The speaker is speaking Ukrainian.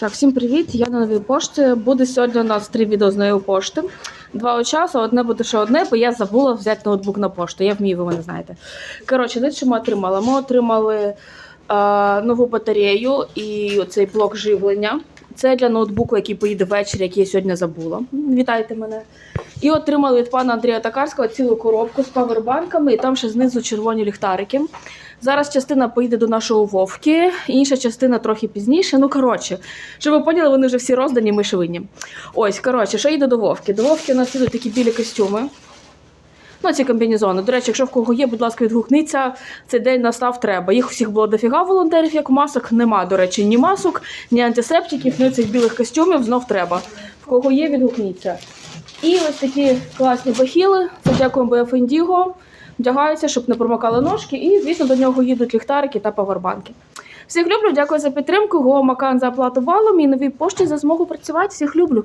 Так, всім привіт! Я на новій пошті. Буде сьогодні у нас три відео з нової пошти. Два часу, одне буде ще одне, бо я забула взяти ноутбук на пошту. Я вмію, ви мене знаєте. Коротше, дивіться, що ми отримали. Ми отримали е, нову батарею і оцей блок живлення. Це для ноутбуку, який поїде ввечері, який я сьогодні забула. Вітайте мене. І отримали від пана Андрія Такарського цілу коробку з павербанками, і там ще знизу червоні ліхтарики. Зараз частина поїде до нашого Вовки, інша частина трохи пізніше. Ну, коротше, щоб ви поняли, вони вже всі роздані, ми ще винні. Ось, коротше, що йде до Вовки. До Вовки у нас ідуть такі білі костюми. Ну, ці комбінезони. До речі, якщо в кого є, будь ласка, відгукніться. Цей день настав треба. Їх усіх було дофіга волонтерів, як масок. Нема, до речі, ні масок, ні антисептиків, ні цих білих костюмів знов треба. В кого є, відгукніться. І ось такі класні бахіли. Це дякуємо BF Indigo. Вдягаються, щоб не промокали ножки. І, звісно, до нього їдуть ліхтарики та павербанки. Всіх люблю, дякую за підтримку. Го Макан за оплату балом і новій пошті за змогу працювати. Всіх люблю.